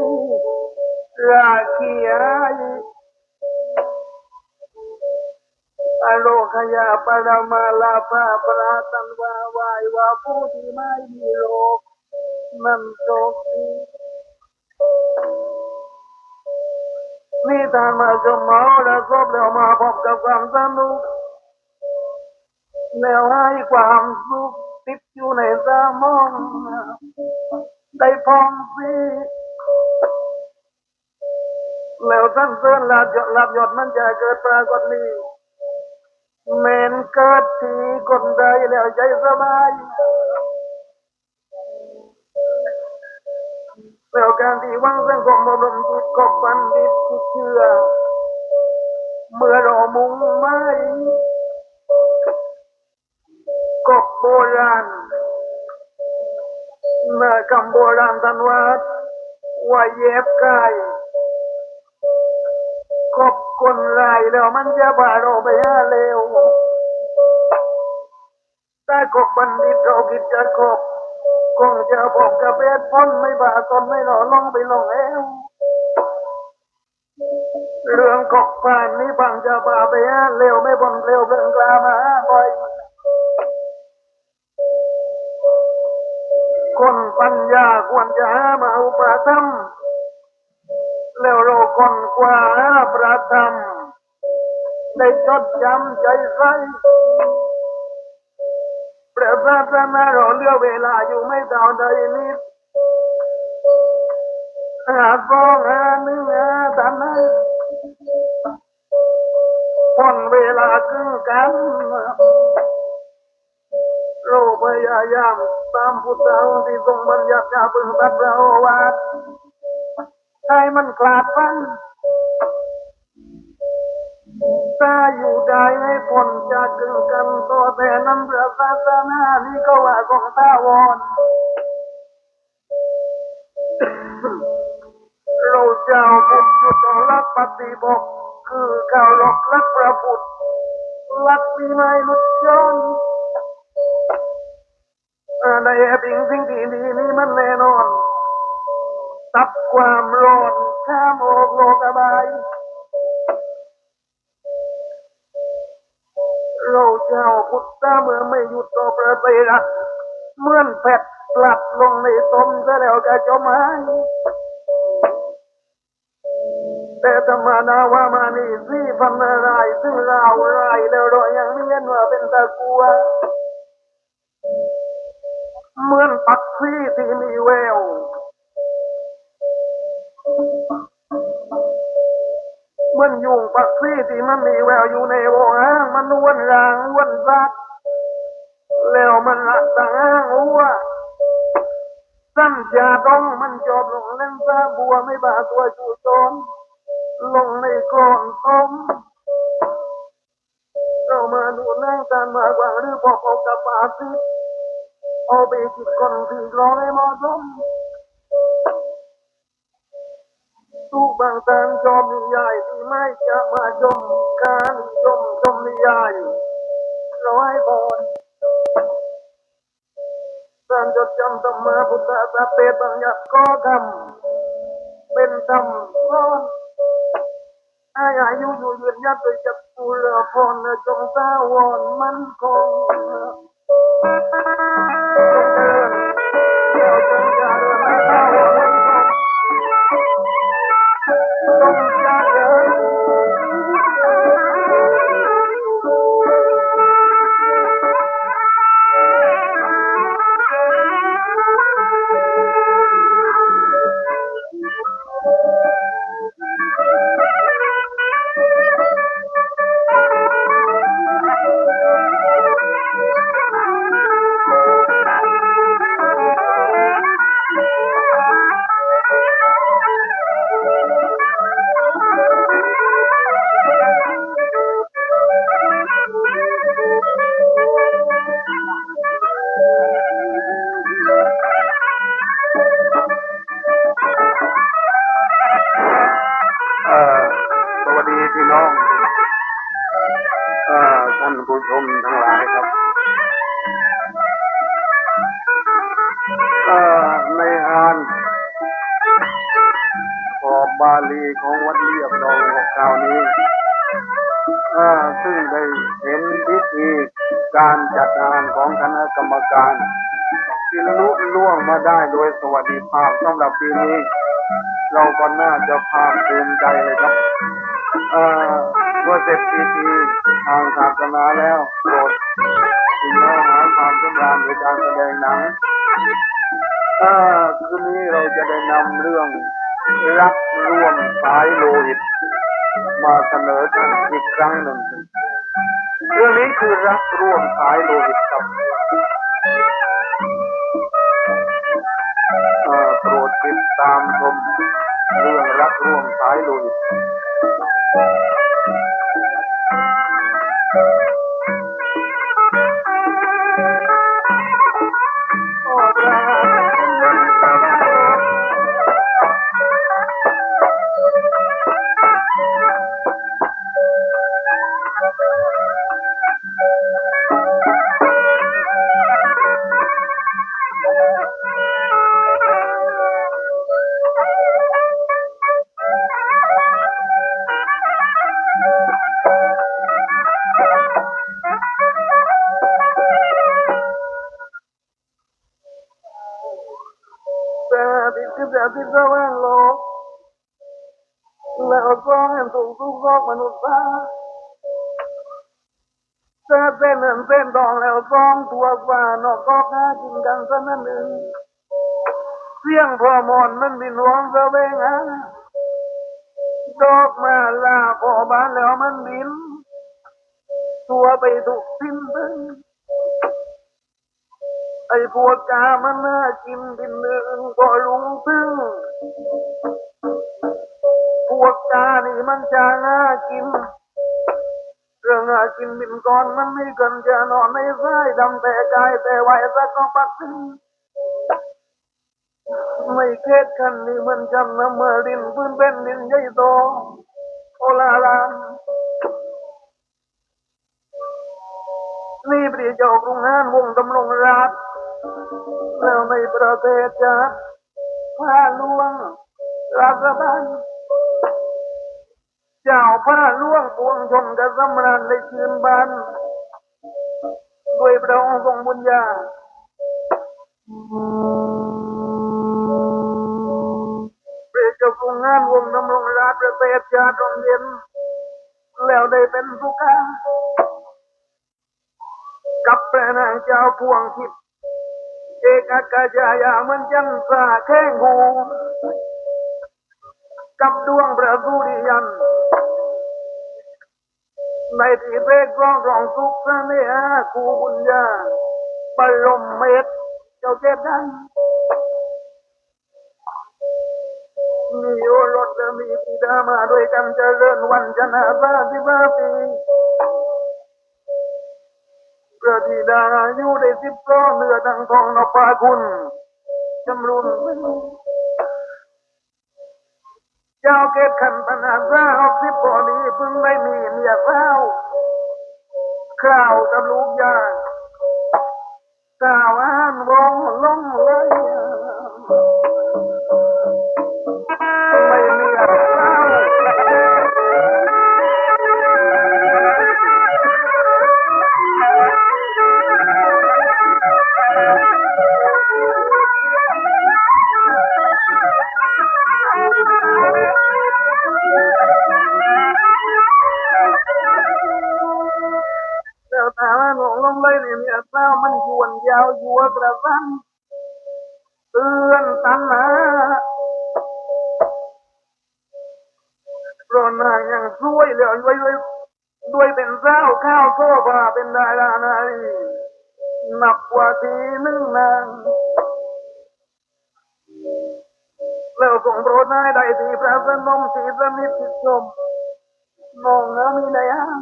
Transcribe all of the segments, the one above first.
ทุกทุกที่ราคียายอโลคยาปรมาลาภาปราตันวาวายวาผู้ที่ไม่มีโลกนั่นโชคดีนี่ทานมาชมเมาแล้วครบแล้วมาพบกับความสนุกแล้วให้ความสุขติดอยู่ในสมองได้พองสี แล้วสั้นเส้นลาบหยดลาบหยดมันจะเกิดปรากฏนี้เมนเกิดทีคนใดแล้วใจสบายแล้วการที่วังสังคมอบรมจิตกบบัณฑิตที่เชื่อ เมื่อเรามุ่งไม่กบโบราณเมื่อคำโบราณท่านว่าว่าเย็บกาย กบคนไรแล้วมันจะพาเราไปหาเลวถ้ากบบัณฑิตเราคิดจะกบคงจะพบกับเพชรพ้นไม่บาตนไม่หล่อลงไปลงแล้วเรื่องกบผ่านนี้ฟังจะพาไปหาเลวไม่บนเลวเรื่องกลามาบ่อยคนปัญญาควรจะหามาอุปธรรม แล้วเราคนกว่าประธรรมได้จดจำใจใส่พระศาสนาเราเลือกเวลาอยู่ไม่เท่าใดนิดหาฟองหาเนื้อทันให้พ้นเวลาครึ่งกันเราพยายามตามพุทธองค์ที่ทรงบัญญัติอย่าพึงตัดเราวัด ให้มันกลาดฟันถ้าอยู่ได้ให้ผลจากกึ่งกันตัวแต่น้ำเรือศาสนานี่ก็ว่าของตาวอนเราเจ้าพุทธจุดรักปฏิบกคือข่าวลอกรักพระพุทธรักปีไม่ลุดย้อนในสิ่งสิ่งที่ดีนี้มันแน่นอน ตับความร้อนข้ามโอกโลกบาย เราเจ้าพุทธะเมื่อไม่หยุดต่อประเสริฐเหมื่อนแผดกลับลงในตมซะแล้วก็จมายแต่ธรรมดาว่ามานี่สี่พันอะไรซึ่งเราไรแล้วเรายังเรียนว่าเป็นตะกัวเหมือนปักซี่ที่มีแวว เหมือนยุงปักซี่ที่มันมีแววอยู่ในโวหางมันอ้วนรางอ้วนซักแล้วมันละต่างอ้างหัวสั้นจาดองมันจอบลงเล่นซาบัวไม่บาตัวจูโจนลงในกลอนต้มเรามาดูนั่งการมากว่าหรือพอเอากับปาซิเอาไปจิตคนที่รอในมอสม บางตานจอมนิยายที่ไม่จะมาชมการชมชมนิยายร้อยบอนการจดจำธรรมะพุทธะสเปตบัญญัติก็ทำเป็นธรรมร้อนอายุอยู่ยืนยัดโดยจัตุลอพรจงสาวรมันคงานผู้ชมทั้งหลายครับในอานขอบบาลีของวัดเรียบดองคราวนี้ซึ่งได้เห็นพิธีการจัดงานของคณะกรรมการที่ลุล่วงมาได้โดยสวัสดิภาพสำหรับปีนี้ เราก็น่าจะภาคภูมิใจเลยครับ เมื่อเสร็จพิธีทางศาสนาแล้วโปรดพี่น้องหาความสำราญในการแสดงหนังเอ่อคืนนี้เราจะได้นำเรื่องรักร่วมสายโลหิต มาเสนอท่านอีกครั้งหนึ่ง เรื่องนี้คือรักร่วมสายโลหิตครับโปรดติดตามชมเรื่องรักร่วมสายโลหิต Thank you. ทุกโลกมนุษย์ตาแต่เส้นเงินเส้นทองแล้วซองตัวฟ้านอกก็หากินกันซะนั่นเองเสียงพอมอนมันบินหวงสะเวงหาดอกมาลาพอบานแล้วมันบิน ตัวไปถูกสิ้นตึงไอ้พวกกามันน่ากินกินหนึ่งก็ลุงซึ่ง พวกกานี่มันจะน่ากิน เรื่องน่ากินบินก่อนมันไม่กันจะนอนในสายดำแต่กายแต่ไหวสักก็ปักซึ่งไม่เค็ดขันนี่มันจำนะเมื่อดินพื้นเป็นดินใหญ่โตโอลาลามนี่ปรีเจ้ากรุงฮานวงดำรงราชแล้วในประเทศจะพาลวงราชบัน เจ้าพาล่วงปวงชนกับสำราญในคืนบันด้วยพระองค์ทรงบุญญาปรีเจ้ากรุงฮานวงดำรงราชประเทศชาติร่มเย็นแล้วได้เป็นสุขากับพระนางเจ้าพวงทิพย์เอกกาจายามันยังสาแข้งหูกับดวงพระสุริยัน ในที่เพกร้องร้องสุขสเนหาคูบุญญาบรมเมตเจ้าเจ็ดดันมีโอรสและมีปิดามาด้วยกันเจริญวันชนะบาสิบาปีพระธิดาอายุได้สิบสอเนื้อดังทองนภาคุณจำรุนเจ้าเกิดขันปนาเจ้าสิบปอนี้เพิ่งไม่มีเมียเฝ้าข้าวกับลูกยางก้าวอ่านวงลงเลย ยวนยาวยัวกระสันเตือนตันนะเพรนางยังช่วยเหลือด้วยด้วยด้วยเป็นเศร้าข้าวโซบาเป็นดารานารีนับกว่าทีหนึ่งนางแล้วส่งโปรดนายใดทีพระสนมสีสนิทติดชมมองแล้วมีได้อ้าง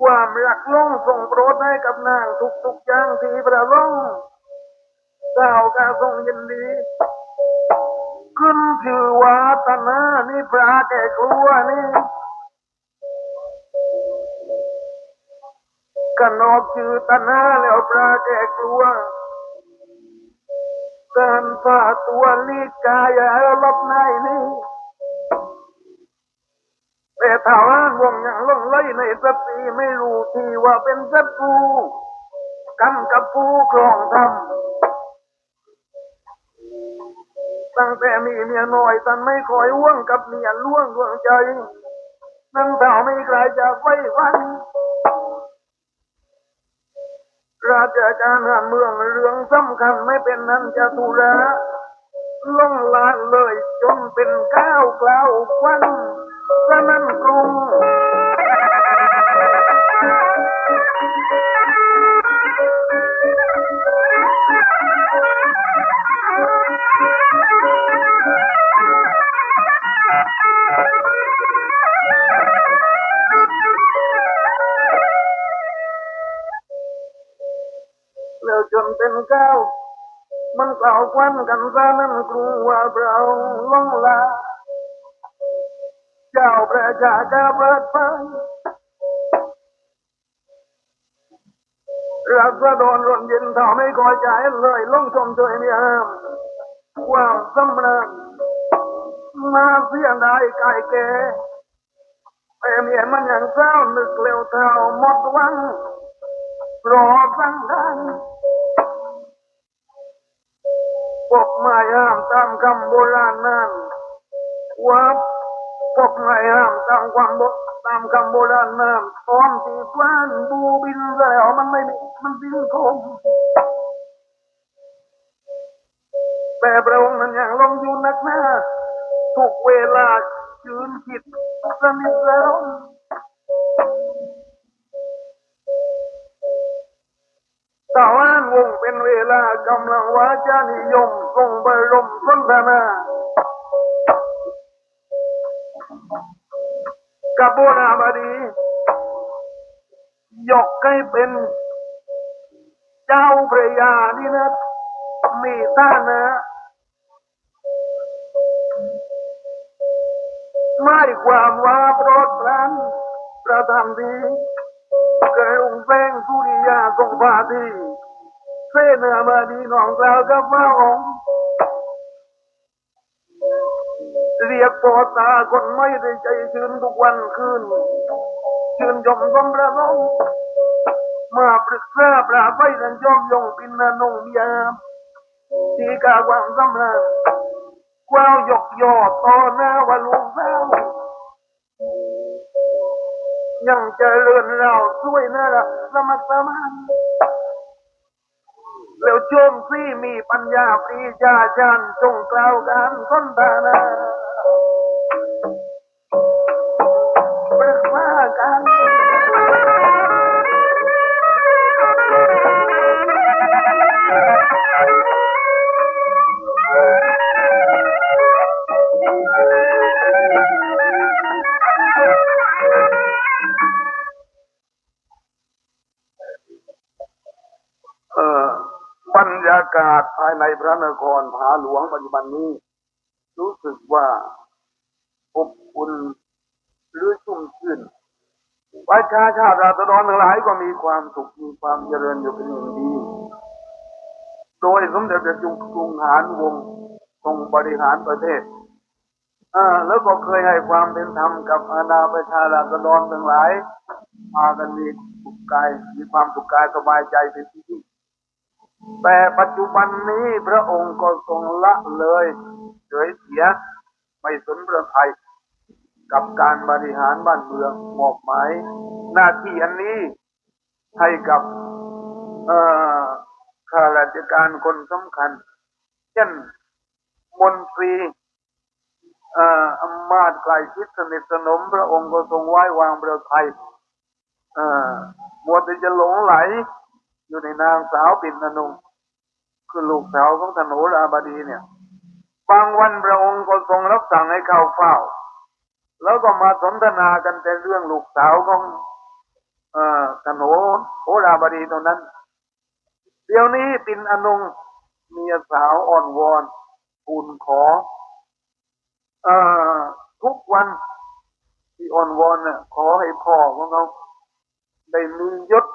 ความรักล่องส่งโปรดให้กับนางทุกทุกๆอย่างที่พระล่องเจ้ากาทรงยินดี ขึ้นชื่อว่าตนานี่พระแก่กลัวนี่กันนอกชื่อตนาแล้วพระแก่กลัวการฝ่าตัวลีกายอย่าลบในนี้ แต่ถาว่านวงอย่างลงไล่ในสติไม่รู้ที่ว่าเป็นศัตรูกันกับผู้ครองธรรมตั้งแต่มีเมียน้อยตันไม่คอยว่วงกับเมียล่วงดวงใจ นั่งเต่าไม่ไกลจากไว้วันราชการงานเมืองเรื่องสำคัญไม่เป็นนั้นจะทุระล่องลานเลยจนเป็นก้าวกล่าวควัน สนั่นกรุงแล้วจนเป็นก้าวมั จ้าประชาจะเปิดไฟรัศดรรนย็นเท่าไม่ก่อยใจเลยลงชมช่วยเนี่ยความสำเร็จมาเสียดายไก่แก่แต่เมียมันอย่างเศร้านึกเร็วเท่าหมดวังรอฟังได้ปกไม้ห้ามตามคำโบราณนั้นว่า ปกไม้ห้ามตามความตามคำโบราณนั้นตอนที่กว้านบูบินแล้วมันไม่มีมันบินคงแต่พระองค์นั้นยังลงอยู่นักหน้าทุกเวลายืนคิดสนิทแล้วตะวันวงเป็นเวลากำลังวาจานิยมทรงบรมสนทนา กับโบราบดียกให้เป็น เจ้าพระยานี่นะ มีท่านะไม่ความว่าโปรดปรานประทานดีเกิดองแสงสุริยาทรงพาดีเสนาบดีน้องสาวกับพระองค์ ยกโปรดตาคนไม่ได้ใจชื่นทุกวันคืนชื่นยมสมระสงมาปรึกษาปราไปนันยอมยงปินนานงเมียที่กาความสำราญกว้าวยกยอต่อหน้าว่าลูกสาวยังเจริญเราช่วยนะละสมัครสมานแล้วโจมซี่มีปัญญาปรีชาชาญจงกล่าวการสนทนาากาศภายในพระนครผาหลวงปัจจุบันนี้ รู้สึกว่าอบอุ่นหรือชุ่มชื่นประชาชาติราษฎรทั้งหลายก็มีความสุขมีความเจริญอยู่เป็นอย่างดี โดยสมเด็จพระจุงกรุงหารวงศ์ทรงบริหารประเทศอ่าแล้วก็เคยให้ความเป็นธรรมกับอาณาประชาราษฎรทั้งหลายพากันมีสุขกายมีความสุขกายสบายใจเป็นที่ แต่ปัจจุบันนี้พระองค์ก็ทรงละเลยเฉยเสียไม่สนพระไทยกับการบริหารบ้านเมืองมอบหมายหน้าที่อันนี้ให้กับข้าราชการคนสำคัญ เช่นมนตรีอำมาตย์ใกล้ชิดสนิทสนมพระองค์ก็ทรงไว้วางพระไทยมัวแต่จะหลงไหล อยู่ในนางสาวปิ่นอนุงคือลูกสาวของธนูราบดีเนี่ย บางวันพระองค์ก็ทรงรับสั่งให้เข้าเฝ้า แล้วก็มาสนทนากันแต่เรื่องลูกสาวของเอ่อธนูโหราบดีตรงนั้น เดี๋ยวนี้ปิ่นอนุงเมียสาวอ่อนวอนทูลขอเอ่อทุกวันที่อ่อนวอนเนี่ยขอให้พ่อของเขาได้มียศ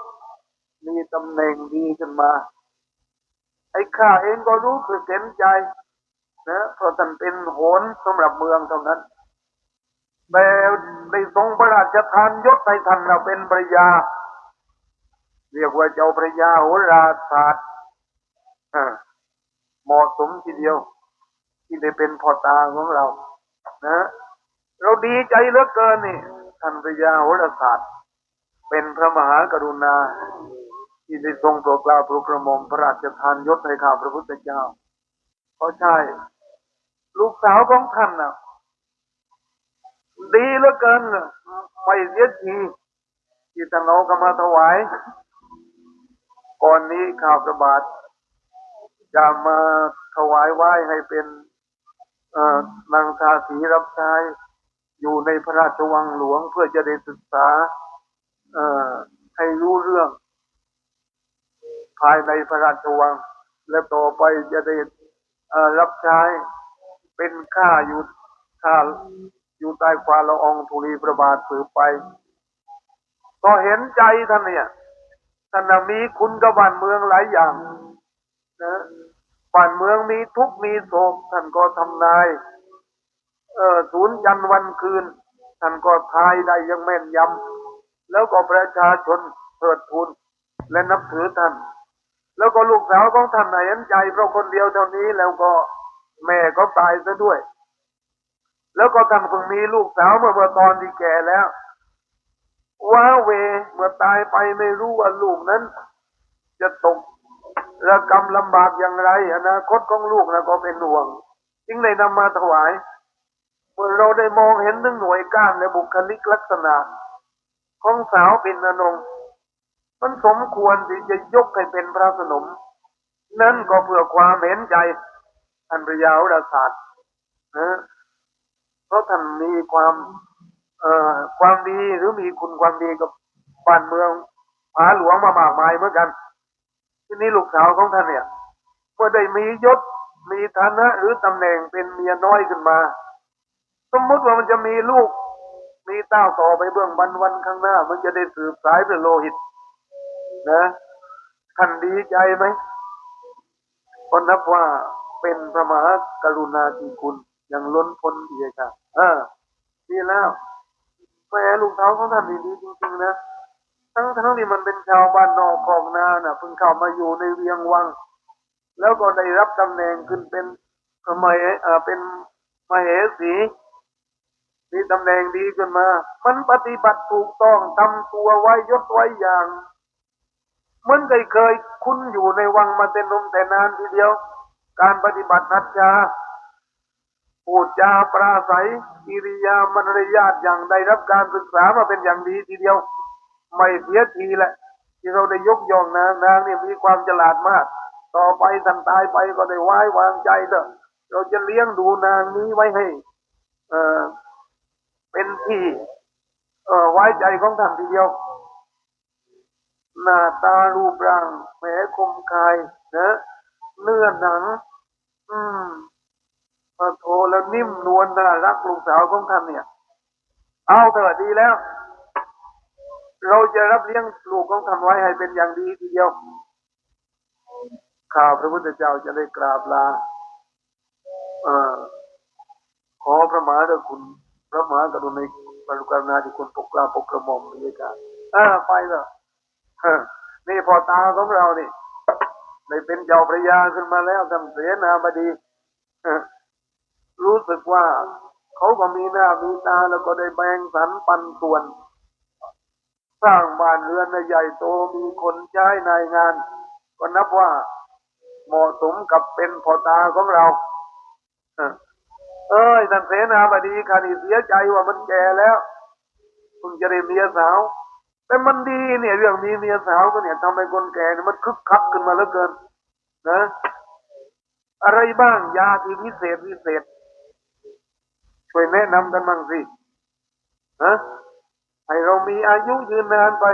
มีตำแหน่งดีขึ้นมา ไอ้ข้าเองก็รู้สึกเห็นใจนะเพราะท่านเป็นโหนสำหรับเมืองเท่านั้นแต่ได้ทรงพระราชทานยศให้ท่านเราเป็นภรรยา เรียกว่าเจ้าภรรยาโหราศาสตร์เหมาะสมทีเดียว ที่ได้เป็นพ่อตาของเรา นะ เราดีใจเหลือเกินนี่ท่านพระยาโหราศาสตร์ เป็นพระมหากรุณา ที่ได้ทรงโปรดกล้าโปรดกระหม่อมพระราชทานยศให้ข้าพระพุทธเจ้าเพราะใช่ ลูกสาวของท่านน่ะดีเหลือเกินไม่เสียทีที่ท่านเอากมาถวาย ก่อนนี้ข้าพระบาทจะมาถวายไหว้ให้เป็นนางทาสีรับใช้อยู่ในพระราชวังหลวงเพื่อจะได้ศึกษาให้รู้เรื่อง ภายในพระราชวัง และต่อไปจะได้รับใช้เป็นข้าอยู่ข้าอยู่ใต้ฟ้ามละอองธุลีพระบาทสืบไป ก็เห็นใจท่านเนี่ยท่านมีคุณกับบ้านเมืองหลายอย่างนะบ้านเมืองมีทุกมีโศกท่านก็ทำนายเออศูนย์ยันวันคืน ท่านก็ทายได้อยังแม่นยำแล้วก็ประชาชนเพิดทูนและนับถือท่าน แล้วก็ลูกสาวของท่านน่ะเห็นใจเพราะคนเดียวเท่านี้แล้วก็แม่ก็ตายซะด้วย แล้วก็ท่านเพิ่งมีลูกสาวเมื่อเมื่อตอนที่แก่แล้วว้าเวเมื่อตายไปไม่รู้ว่าลูกนั้น จะตกระกรรมลำบากอย่างไรอนาคตของลูกนะก็เป็นห่วง จึงได้นำมาถวายเมื่อเราได้มองเห็นถึงหน่วยก้านและบุคลิกลักษณะ ของสาวปิ่นนง มันสมควรที่จะยกให้เป็นพระสนม นั่นก็เพื่อความเห็นใจท่านพระยาวดาศาสตร์นะเพราะท่านมีความเอ่อความดีหรือมีคุณความดีกับบ้านเมืองผาหลวงมามากมายเหมือนกัน ทีนี้ลูกสาวของท่านเนี่ยเมื่อได้มียศมีฐานะหรือตำแหน่งเป็นเมียน้อยขึ้นมา สมมติว่ามันจะมีลูก มีเต้าต่อไปเบื้องบันวันข้างหน้า มันจะได้สืบสายเป็นโลหิต นะท่านดีใจไหมก็นับว่าเป็นพระมหากรุณาธิคุณอย่างล้นพ้นดีครับเออดีแล้วแม่ลูกสาวของท่านดีจริงๆนะทั้งทั้งที่มันเป็นชาวบ้านนอกของนาน่ะเพิ่งเข้ามาอยู่ในเวียงวัง แล้วก็ได้รับตำแหน่งขึ้นเป็นสมัยเออเป็นมเหสีมีตำแหน่งดีขึ้นมา มันปฏิบัติถูกต้องทำตัวไว้ยศไว้อย่าง มันเคยเคยคุ้นอยู่ในวังมาแต่นมแต่นานทีเดียว การปฏิบัตินัจจาพูดจาปราศัยกิริยามารยาทอย่างได้รับการศึกษามาเป็นอย่างดีทีเดียว ไม่เสียทีแหละ ที่เราได้ยกย่องนางนางนี่มีความฉลาดมาก ต่อไปท่านตายไปก็ได้ไว้วางใจเถอะเราจะเลี้ยงดูนางนี้ไว้ให้ เออเป็นที่ เออไว้ใจของท่านทีเดียว หน้าตารูปร่างแหมคมคายนะเนื้อหนัง อืมพอโทแล้วนิ่มนวลน่ารักลูกสาวของท่านเนี่ย เอาเถอะดีแล้ว เราจะรับเลี้ยงลูกของท่านไว้ให้เป็นอย่างดีทีเดียว ข้าพระพุทธเจ้าจะได้กราบลาเอ่อขอพระมหารุณาคุณ พระมหากรุณาธิคุณกรณาธิคุณปกกล้าปกกระหม่อมนี่กันอ่าไปเถอะ นี่พอตาของเรานี่ได้เป็นเจ้าพระยาขึ้นมาแล้วทำเสนาบดีรู้สึกว่าเขาก็มีหน้ามีตาแล้วก็ได้แบ่งสรรปันส่วน สร้างบ้านเรือนใหญ่โตมีคนใช้ในงาน ก็นับว่าเหมาะสมกับเป็นพอตาของเราเอ้ยท่านเสนาบดีขานี่เสียใจว่ามันแก่แล้วเพิ่งจะได้เมียสาว แต่มันดีเนี่ยเรื่องมีเมียสาวก็เนี่ยทำให้คนแก่เนี่ยมันคึกคักขึ้นมาเหลือเกิน นะ อะไรบ้างยาที่พิเศษพิเศษ ช่วยแนะนำกันบ้างสิฮะให้เรามีอายุยืนนานไป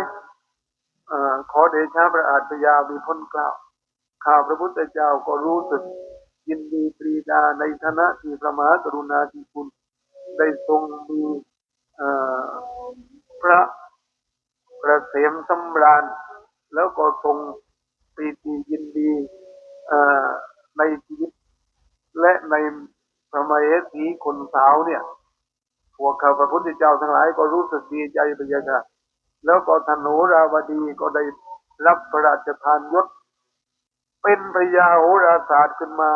อขอเดชะพระอาจยามีพ้นกล่าว ข้าพระพุทธเจ้าก็รู้สึกยินดีปรีดาในฐานะที่พระมหากรุณาธิคุณ ได้ทรงมีพระ กระเสมสำราญ แล้วก็ทรงปรีดียินดีในชีวิต และในพระมเหสีคนสาวเนี่ยพวกข้าพระพุทธเจ้าทั้งหลายก็รู้สึกดีใจไปยังค่ะแล้วก็ธนูราวดีก็ได้รับพระราชทานยศ เป็นพระยาโหราศาสตร์ขึ้นมา